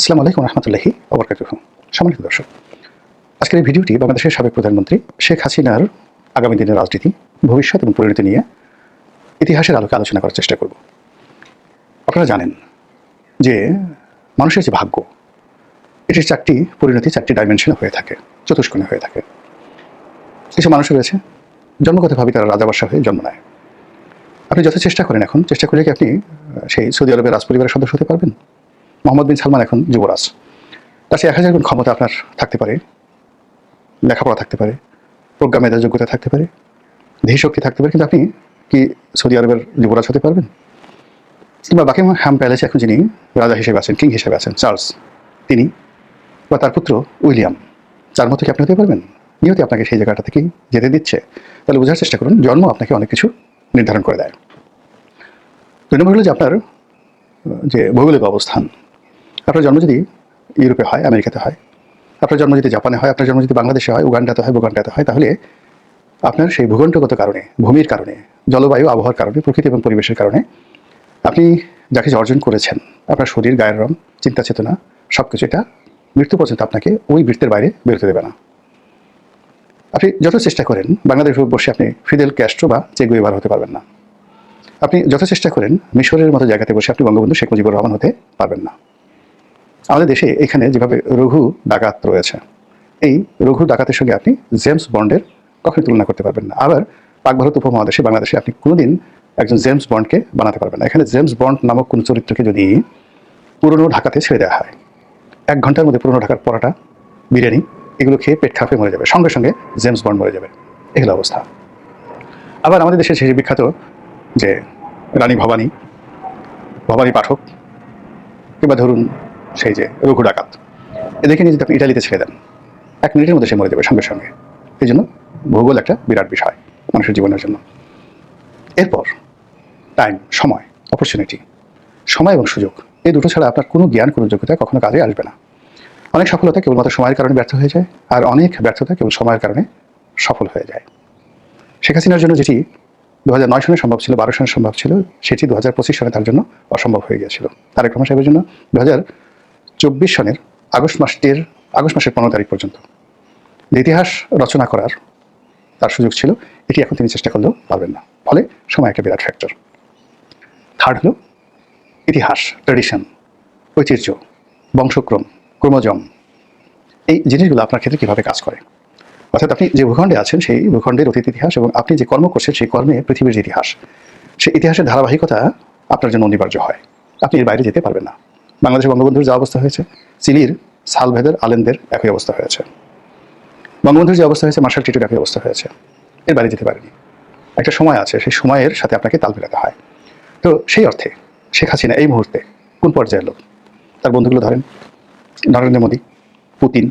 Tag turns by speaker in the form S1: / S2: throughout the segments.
S1: আসসালামু আলাইকুম রহমতুল্লাহি ওবরকাতুহ সম্মানিত দর্শক, আজকের এই ভিডিওটি বাংলাদেশের সাবেক প্রধানমন্ত্রী শেখ হাসিনার আগামী দিনের রাজনীতি, ভবিষ্যৎ এবং পরিণতি নিয়ে ইতিহাসের আলোকে আলোচনা করার চেষ্টা করব। আপনারা জানেন যে মানুষের যে ভাগ্য, এটির চারটি পরিণতি, চারটি ডাইমেনশনে হয়ে থাকে, চতুষ্কোণে হয়ে থাকে। কিছু মানুষ রয়েছে, জন্মগতভাবে তারা রাজাবাসা হয়ে জন্ম নেয়। আপনি যত চেষ্টা করেন এখন, চেষ্টা করে কি আপনি সেই সৌদি আরবের রাজপরিবারের সদস্য হতে পারবেন? মোহাম্মদ বিন সালমান এখন যুবরাজ। তার সে এক হাজার ক্ষমতা আপনার থাকতে পারে, লেখাপড়া থাকতে পারে, প্রজ্ঞা, মেধা, যোগ্যতা থাকতে পারে ধীশক্তি থাকতে পারে, কিন্তু আপনি কি সৌদি আরবের যুবরাজ হতে পারবেন? কিংবা বাকি হ্যাম প্যালেসে এখন যিনি রাজা হিসেবে আছেন, কিং হিসেবে আছেন, চার্লস, তিনি বা তার পুত্র উইলিয়াম যার মতো কি আপনি হতে পারবেন? নিয়তি আপনাকে সেই জায়গাটা থেকেই যেতে দিচ্ছে। তাহলে বোঝার চেষ্টা করুন, জন্ম আপনাকে অনেক কিছু নির্ধারণ করে দেয়। দুই নম্বর হলো যে আপনার যে ভৌগোলিক অবস্থান আপনার জন্ম যদি ইউরোপে হয়, আমেরিকাতে হয়, আপনার জন্ম যদি জাপানে হয়, আপনার জন্ম যদি বাংলাদেশে হয়, উগান্ডাতে হয় বুগান্ডাতে হয়, তাহলে আপনার সেই ভূগণ্ডগত কারণে, ভূমির কারণে, জলবায়ু, আবহাওয়ার কারণে, প্রকৃতি এবং পরিবেশের কারণে আপনি যে অর্জন করেছেন, আপনার শরীর, গায়ের রং, চিন্তা, চেতনা সব কিছু এটা মৃত্যু পর্যন্ত আপনাকে ওই বৃত্তের বাইরে বেরোতে দেবে না। আপনি যত চেষ্টা করেন, বাংলাদেশ বসে আপনি ফিদেল ক্যাস্ট্রো বা চেগুয়েবার হতে পারবেন না। আপনি যত চেষ্টা করেন, মিশরের মতো জায়গাতে বসে আপনি বঙ্গবন্ধু শেখ মুজিবুর রহমান হতে পারবেন না। আমাদের দেশে এখানে যেভাবে রঘু ডাকাত রয়েছে, এই রঘু ডাকাতের সঙ্গে আপনি জেমস বন্ডের কখনোই তুলনা করতে পারবেন না। আবার পাক ভারত উপমহাদেশে বাংলাদেশে আপনি কোনোদিন একজন জেমস বন্ডকে বানাতে পারবেন না। এখানে জেমস বন্ড নামক কোনো চরিত্রকে যদি পুরনো ঢাকাতে ছেড়ে দেওয়া হয়, এক ঘণ্টার মধ্যে পুরনো ঢাকার পরাটা, বিরিয়ানি, এগুলো খেয়ে পেট খাপে মরে যাবে। সঙ্গে সঙ্গে জেমস বন্ড মরে যাবে। এগুলো অবস্থা। আবার আমাদের দেশে সেই বিখ্যাত যে রানী ভবানী ভবানী পাঠক, কিংবা ধরুন সেই যে রঘু ডাকাত। এদেরকে নিয়ে যদি আপনি ইটালিতে ছেড়ে দেন, এক মিনিটের মধ্যে সে মরে যাবে সঙ্গে সঙ্গে। এই জন্য ভূগোল একটা বিরাট বিষয় মানুষের জীবনের জন্য। এরপর টাইম সময় অপরচুনিটি সময় এবং সুযোগ, এই দুটো ছাড়া আপনার কোনো জ্ঞান, কোনো যোগ্যতা কখনো কাজে আসবে না। অনেক সফলতা কেবলমাত্র সময়ের কারণে ব্যর্থ হয়ে যায়, আর অনেক ব্যর্থতা কেবল সময়ের কারণে সফল হয়ে যায়। শেখ হাসিনার জন্য যেটি দু হাজার নয় সনে সম্ভব ছিল, বারো সনে সম্ভব ছিল, সেটি দু হাজার পঁচিশ সনে তার জন্য অসম্ভব হয়ে গিয়েছিল। তারেক রহমান সাহেবের জন্য দু হাজার চব্বিশ সনের আগস্ট মাসটির, আগস্ট মাসের পনেরো তারিখ পর্যন্ত। ইতিহাস রচনা করার তার সুযোগ ছিল, এটি এখন তিনি চেষ্টা করলেও পারবেন না। ফলে সময় একটা বিরাট ফ্যাক্টর থার্ড হলো ইতিহাস ট্রেডিশন ঐতিহ্য, বংশক্রম, ক্রোমোজম। এই জিনিসগুলো আপনার ক্ষেত্রে কীভাবে কাজ করে? অর্থাৎ আপনি যে ভূখণ্ডে আছেন, সেই ভূখণ্ডের অতীত ইতিহাস এবং আপনি যে কর্ম করছেন, সেই কর্মে পৃথিবীর ইতিহাস, সেই ইতিহাসের ধারাবাহিকতা আপনার জন্য অনিবার্য হয়। আপনি এর বাইরে যেতে পারবেন না। বাংলাদেশের বঙ্গবন্ধুর যা অবস্থা হয়েছে চিলির সালভেদের আলেনদের একই অবস্থা হয়েছে। বঙ্গবন্ধুর যে অবস্থা হয়েছে, মার্শাল টিটুর একই অবস্থা হয়েছে। এর বাইরে যেতে পারেনি। একটা সময় আছে, সেই সময়ের সাথে আপনাকে তাল মেলাতে হয়। তো সেই অর্থে শেখ হাসিনা এই মুহূর্তে কোন পর্যায়ের লোক? তার বন্ধুগুলো ধরেন, নরেন্দ্র মোদী, পুতিন,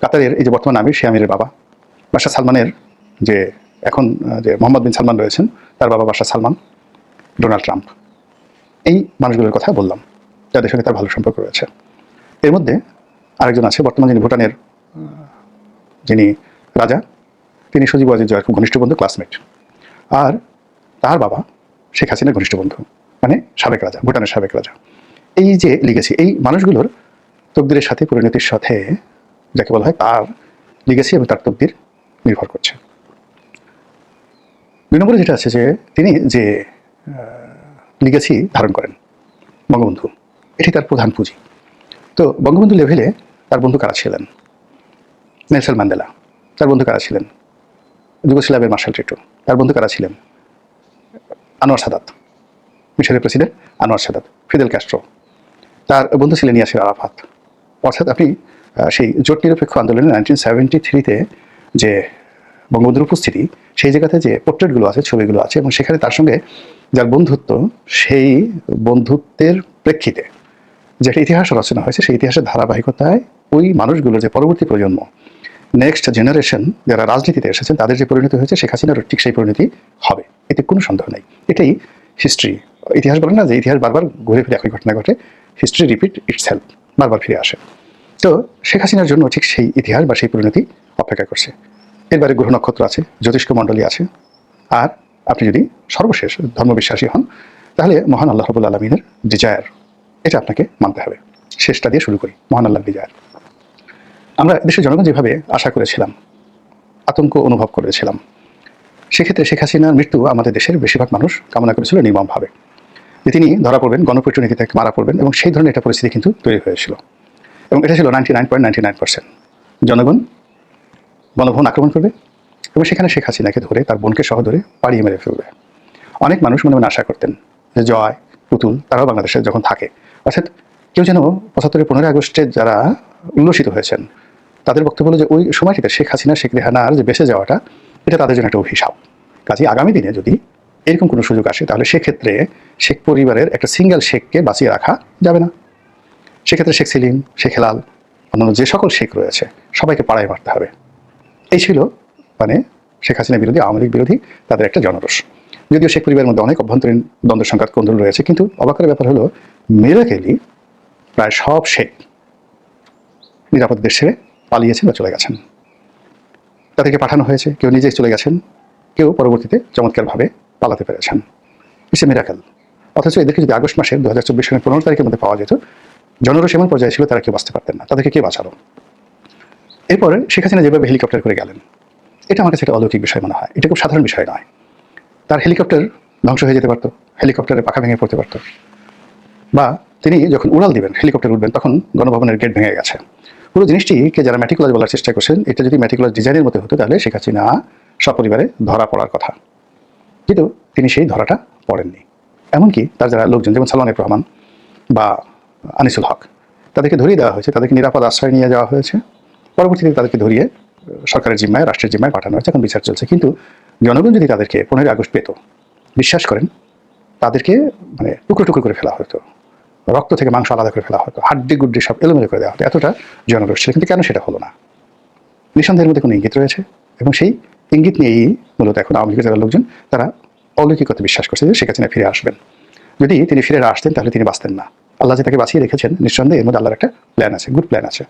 S1: কাতারের এই যে বর্তমান আমির সে আমিরের বাবা, বাদশাহ সালমানের যে এখন যে মোহাম্মদ বিন সালমান রয়েছেন, তার বাবা বাদশাহ সালমান, ডোনাল্ড ট্রাম্প। এই মানুষগুলোর কথা বললাম। যাদের সঙ্গে তার ভালো সম্পর্ক রয়েছে। এর মধ্যে আরেকজন আছে, বর্তমান যিনি ভুটানের যিনি রাজা, তিনি সজীব ওয়াজিদ জয়ের খুব ঘনিষ্ঠ বন্ধু ক্লাসমেট আর তার বাবা শেখ হাসিনার ঘনিষ্ঠ বন্ধু মানে সাবেক রাজা, ভুটানের সাবেক রাজা। এই যে লিগেছি এই মানুষগুলোর তকদিরের সাথে, পরিণতির সাথে, যাকে বলা হয় তার লিগেসি এবং তার তকদির নির্ভর করছে। দুই নম্বরে যেটা আছে যে, তিনি যে লিগেছি ধারণ করেন, বঙ্গবন্ধু। এটি তার প্রধান পুঁজি। তো বঙ্গবন্ধু লেভেলে তার বন্ধু কারা ছিলেন? নেলসন ম্যান্ডেলা, তার বন্ধু কারা ছিলেন? যুগোস্লাভের মার্শাল টিটো তার বন্ধু কারা ছিলেন? আনোয়ার সাদাত, মিশরের president Anwar Sadat, Fidel Castro তার বন্ধু ছিলেন ইয়াসির আরাফাত। অর্থাৎ আপনি সেই জোট নিরপেক্ষ আন্দোলনে নাইনটিন সেভেন্টি থ্রিতে যে বঙ্গবন্ধুর উপস্থিতি, সেই জায়গাতে যে পোর্ট্রেটগুলো আছে, ছবিগুলো আছে, এবং সেখানে তার সঙ্গে যার বন্ধুত্ব, সেই বন্ধুত্বের প্রেক্ষিতে যেটা ইতিহাস রচনা হয়েছে, সেই ইতিহাসের ধারাবাহিকতায় ওই মানুষগুলোর যে পরবর্তী প্রজন্ম নেক্সট জেনারেশন যারা রাজনীতিতে এসেছেন, তাদের যে পরিণতি হয়েছে, শেখ হাসিনারও ঠিক সেই পরিণতি হবে। এতে কোনো সন্দেহ নেই। এটাই হিস্ট্রি ইতিহাস বলে না যে ইতিহাস বারবার ঘুরে ফিরে একই ঘটনা ঘটে। হিস্ট্রি রিপিট ইটস হেল্প বারবার ফিরে আসে। তো শেখ হাসিনার জন্য ঠিক সেই ইতিহাস বা সেই পরিণতি অপেক্ষা করছে। এরবারে গ্রহ নক্ষত্র আছে, জ্যোতিষ্ক মণ্ডলী আছে। আর আপনি যদি সর্বশেষ ধর্মবিশ্বাসী হন, তাহলে মহান আল্লাহ রবুল আলমিনের ডিজায়ার এটা আপনাকে মানতে হবে। শেষটা দিয়ে শুরু করি। মহান আল্লাহ বিজয়। আমরা দেশের জনগণ যেভাবে আশা করেছিলাম, আতঙ্ক অনুভব করেছিলাম, সেক্ষেত্রে শেখ হাসিনার মৃত্যু আমাদের দেশের বেশিরভাগ মানুষ কামনা করেছিল নির্মমভাবে। যে তিনি ধরা পড়বেন গণপ্রচুর থেকে মারা পড়বেন এবং সেই ধরনের একটা পরিস্থিতি কিন্তু তৈরি হয়েছিল। এবং এটা ছিল ninety nine point ninety nine percent জনগণ গণভবন আক্রমণ করবে এবং সেখানে শেখ হাসিনাকে ধরে তার বোনকে সহ ধরে পাড়িয়ে মেরে ফেলবে। অনেক মানুষ মনে মনে আশা করতেন যে জয়, পুতুল তারাও বাংলাদেশে যখন থাকে অর্থাৎ কেউ যেন পঁচাত্তরের পনেরোই আগস্টে যারা উল্লসিত হয়েছেন, তাদের বক্তব্য হলো যে ওই সময়টিতে শেখ হাসিনা, শেখ রেহানার যে বেঁচে যাওয়াটা, এটা তাদের জন্য একটা অভিশাপ। কাজে আগামী দিনে যদি এরকম কোনো সুযোগ আসে, তাহলে সেক্ষেত্রে শেখ পরিবারের একটা সিঙ্গেল শেখকে বাঁচিয়ে রাখা যাবে না। সেক্ষেত্রে শেখ সেলিম, শেখ হেলাল, অন্যান্য যে সকল শেখ রয়েছে, সবাইকে পাড়ায় মারতে হবে। এই ছিল মানে শেখ হাসিনা বিরোধী, আওয়ামী লীগ বিরোধী, তাদের একটা জনরোষ। যদিও শেখ পরিবারের মধ্যে অনেক অভ্যন্তরীণ দ্বন্দ্ব সংঘাত কোন্দল রয়েছে, কিন্তু অবাকের ব্যাপার হলো মেরাকেলি প্রায় সব শেখ নিরাপদ দেশ ছেড়ে পালিয়েছেন বা চলে গেছেন। তাদেরকে পাঠানো হয়েছে, কেউ নিজেই চলে গেছেন, কেউ পরবর্তীতে চমৎকারভাবে পালাতে পেরেছেন। ইসে মিরাকেল। অথচ এদেরকে যদি আগস্ট মাসের দু হাজার চব্বিশ সালের পনেরো তারিখের মধ্যে পাওয়া যেত জনরোষ এমন পর্যায়ে ছিল, তারা কেউ বাঁচতে পারতেন না। তাদেরকে কে বাঁচালো? এরপরে শেখ হাসিনা যেভাবে হেলিকপ্টার করে গেলেন, এটা আমার কাছে একটা অলৌকিক বিষয় মনে হয়। এটা খুব সাধারণ বিষয় নয়। তার হেলিকপ্টার ধ্বংস হয়ে যেতে পারতো হেলিকপ্টারের পাখা ভেঙে পড়তে পারতো। বা তিনি যখন উড়াল দিবেন, হেলিকপ্টার উঠবেন, তখন গণভবনের গেট ভেঙে গেছে। পুরো জিনিসটিকে যারা ম্যাটিকুলার বলার চেষ্টা করছেন, এটা যদি ম্যাটিকুলার ডিজাইনের মতো হতো, তাহলে শেখ হাসিনা সপরিবারে ধরা পড়ার কথা। কিন্তু তিনি সেই ধরাটা পড়েননি। এমনকি তার যারা লোকজন, যেমন সালমান রহমান বা আনিসুল হক, তাদেরকে ধরিয়ে দেওয়া হয়েছে, তাদেরকে নিরাপদ আশ্রয় নিয়ে যাওয়া হয়েছে। পরবর্তীতে তাদেরকে ধরিয়ে সরকারের জিম্মায়, রাষ্ট্রের জিম্মায় পাঠানো হয়েছে, এখন বিচার চলছে। কিন্তু জনগণ যদি তাদেরকে পনেরোই আগস্ট পেত, বিশ্বাস করেন, তাদেরকে মানে টুকরো টুকরো করে ফেলা হতো, রক্ত থেকে মাংস আলাদা করে ফেলা হতো, হাড্ডি গুড্ডি সব এলোমেলো করে দেওয়া হতো, এতটা জনরোষ ছিল। কিন্তু কেন সেটা হলো না? নিঃসন্দেহের মধ্যে কোনো ইঙ্গিত রয়েছে এবং সেই ইঙ্গিত নিয়েই মূলত এখন আওয়ামী লীগের যারা লোকজন, তারা অলৌকিকতা বিশ্বাস করছে যে হাসিনা ফিরে আসবেন। যদি তিনি ফিরে আসতেন, তাহলে তিনি বাঁচতেন না। আল্লাহ যে তাকে বাঁচিয়ে রেখেছেন, নিঃসন্দেহে এর মধ্যে আল্লাহর একটা প্ল্যান আছে গুড প্ল্যান আছে।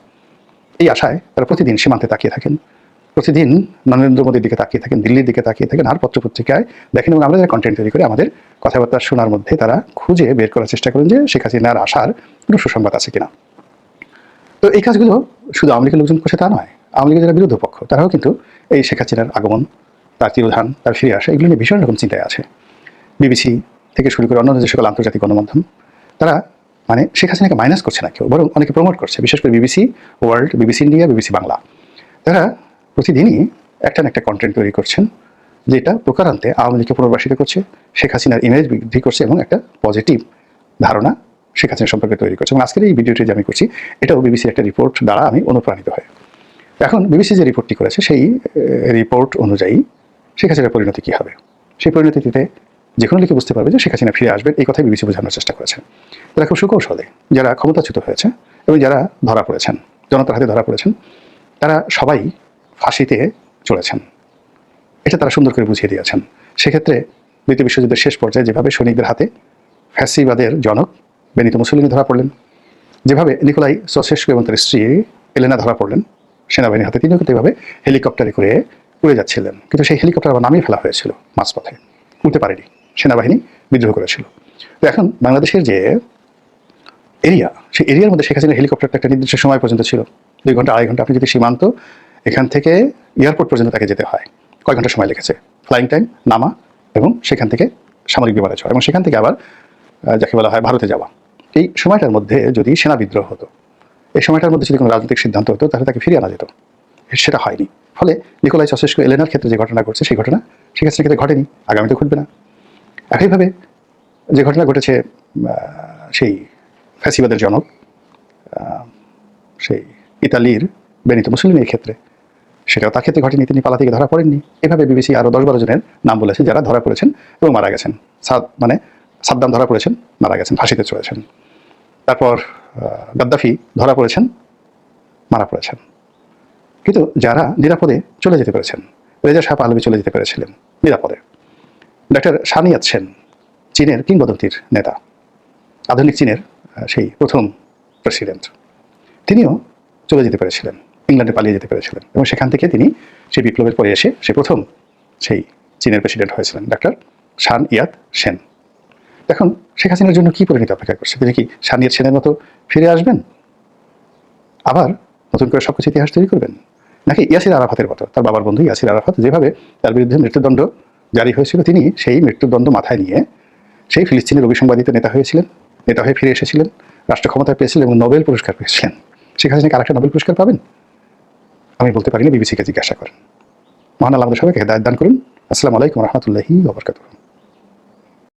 S1: এই আশায় তারা প্রতিদিন সীমান্তে তাকিয়ে থাকেন। প্রতিদিন নরেন্দ্র মোদীর দিকে তাকিয়ে থাকেন, দিল্লির দিকে তাকিয়ে থাকেন, আর পত্রপত্রিকায় দেখেন এবং আমরা যারা কন্টেন্ট তৈরি করে আমাদের কথাবার্তা শোনার মধ্যে তারা খুঁজে বের করার চেষ্টা করেন যে শেখ হাসিনার আসার কোনো সুসংবাদ আছে কিনা। তো এই কাজগুলো শুধু আওয়ামী লীগের লোকজন করছে তা নয়, আওয়ামী লীগের যারা বিরোধী পক্ষ, তারাও কিন্তু এই শেখ হাসিনার আগমন, তার তিরোধান, তার ফিরে আসা, এগুলো নিয়ে ভীষণ রকম চিন্তায় আছে। বিবিসি থেকে শুরু করে অন্যান্য যে সকল আন্তর্জাতিক গণমাধ্যম, তারা মানে শেখ হাসিনাকে মাইনাস করছে না কেউ, বরং অনেকে প্রমোট করছে। বিশেষ করে BBC, world, BBC India, BBC Bangla. তারা প্রতিদিনই একটা না একটা কন্টেন্ট তৈরি করছেন, যেটা প্রকারান্তে আওয়ামী লীগকে পুনর্বাসিত করছে, শেখ হাসিনার ইমেজ বৃদ্ধি করছে এবং একটা পজিটিভ ধারণা শেখ হাসিনা সম্পর্কে তৈরি করছে। এবং আজকের এই ভিডিওটি যে আমি করছি, এটাও বিবিসির একটা রিপোর্ট দ্বারা আমি অনুপ্রাণিত হই এখন বিবিসি যে রিপোর্টটি করেছে, সেই রিপোর্ট অনুযায়ী শেখ হাসিনার পরিণতি কী হবে? সেই পরিণতিতে যে কোনো লিখে বুঝতে পারবে যে শেখ হাসিনা ফিরে আসবেন, এই কথাই বিবিসি বোঝানোর চেষ্টা করেছে। তারা খুব সুকৌশলে যারা ক্ষমতাচ্যুত হয়েছে এবং যারা ধরা পড়েছেন, জনতার হাতে ধরা পড়েছেন, তারা সবাই ফাঁসিতে চলেছেন। এটা তারা সুন্দর করে বুঝিয়ে দিয়েছেন। সেক্ষেত্রে দ্বিতীয় বিশ্বযুদ্ধের শেষ পর্যায়ে যেভাবে সৈনিকদের হাতে ফ্যাসিবাদের জনক বেনিতো মুসলিনি ধরা পড়লেন, যেভাবে নিকোলাই সসেস্কো এবং তার স্ত্রী এলেনা ধরা পড়লেন, সেনাবাহিনীর হাতে তিনিও কিন্তু এভাবে হেলিকপ্টারে করে উড়ে যাচ্ছিলেন। কিন্তু সেই হেলিকপ্টার আবার নামিয়ে ফেলা হয়েছিল মাঝপথে। উঠতে পারেনি। সেনাবাহিনী বিদ্রোহ করেছিল। তো এখন বাংলাদেশের যে এরিয়া, সেই এরিয়ার মধ্যে শেখ হাসিনার হেলিকপ্টারটা একটা নির্দিষ্ট সময় পর্যন্ত ছিল। দুই ঘণ্টা, আড়াই ঘণ্টা, আপনি যদি সীমান্ত এখান থেকে এয়ারপোর্ট পর্যন্ত তাকে যেতে হয়। কয় ঘণ্টা সময় লেগেছে। ফ্লাইং টাইম নামা এবং সেখান থেকে সামরিক বিমানে চড়া এবং সেখান থেকে আবার যাকে বলা হয় ভারতে যাওয়া। এই সময়টার মধ্যে যদি সেনা বিদ্রোহ হতো, এই সময়টার মধ্যে যদি কোনো রাজনৈতিক সিদ্ধান্ত হতো, তাহলে তাকে ফিরিয়ে আনা যেত। সেটা হয়নি। ফলে নিকোলাই চসেস্কো এলেনার ক্ষেত্রে যে ঘটনা ঘটছে, সেই ঘটনা শেখ হাসিনার ক্ষেত্রে ঘটেনি, আগামীতে ঘটবে না। একইভাবে যে ঘটনা ঘটেছে সেই ফ্যাসিবাদের জনক সেই ইতালির বেনিতো মুসলিমের ক্ষেত্রে সেটাও তার ক্ষেত্রে ঘটেনি, তিনি পালা থেকে ধরা পড়েননি। এভাবে বিবিসি আরও দশ বারো জনের নাম বলেছে, যারা ধরা পড়েছেন এবং মারা গেছেন। সাদ মানে সাদ্দাম ধরা পড়েছেন, মারা গেছেন, ফাঁসিতে চলেছেন। তারপর গাদ্দাফি ধরা পড়েছেন, মারা পড়েছেন। কিন্তু যারা নিরাপদে চলে যেতে পেরেছেন, রেজা শাহ পাহলভি চলে যেতে পেরেছিলেন নিরাপদে। ডক্টর সানিয়াত সেন, চীনের কিংবদন্তির নেতা, আধুনিক চীনের সেই প্রথম প্রেসিডেন্ট। তিনিও চলে যেতে পেরেছিলেন। ইংল্যান্ডে পালিয়ে যেতে পেরেছিলেন এবং সেখান থেকে তিনি সেই বিপ্লবের পরে এসে সে প্রথম সেই চীনের প্রেসিডেন্ট হয়েছিলেন, ডাক্তার শান ইয়াত সেন। এখন শেখ হাসিনার জন্য কি পরিণতি অপেক্ষা করছে? তিনি কি শান ইয়াত সেনের মতো ফিরে আসবেন? আবার নতুন করে সবকিছু ইতিহাস তৈরি করবেন? নাকি ইয়াসির আরাফাতের মতো? তার বাবার বন্ধু ইয়াসির আরাফাত যেভাবে তার বিরুদ্ধে মৃত্যুদণ্ড জারি হয়েছিল, তিনি সেই মৃত্যুদণ্ড মাথায় নিয়ে সেই ফিলিস্তিনের অভিসংবাদিত নেতা হয়েছিলেন, নেতা হয়ে ফিরে এসেছিলেন রাষ্ট্র ক্ষমতায় পেয়েছিলেন এবং নোবেল পুরস্কার পেয়েছিলেন। শেখ হাসিনা কি আরেকটা নোবেল পুরস্কার পাবেন? আমি বলতে পারিনি বিবিসিকে জিজ্ঞাসা করেন। মহান আল্লাহ সবাইকে দায়িত্ব দান করুন। আসসালামু আলাইকুম রহমতুল্লাহি ওবরকাতুহ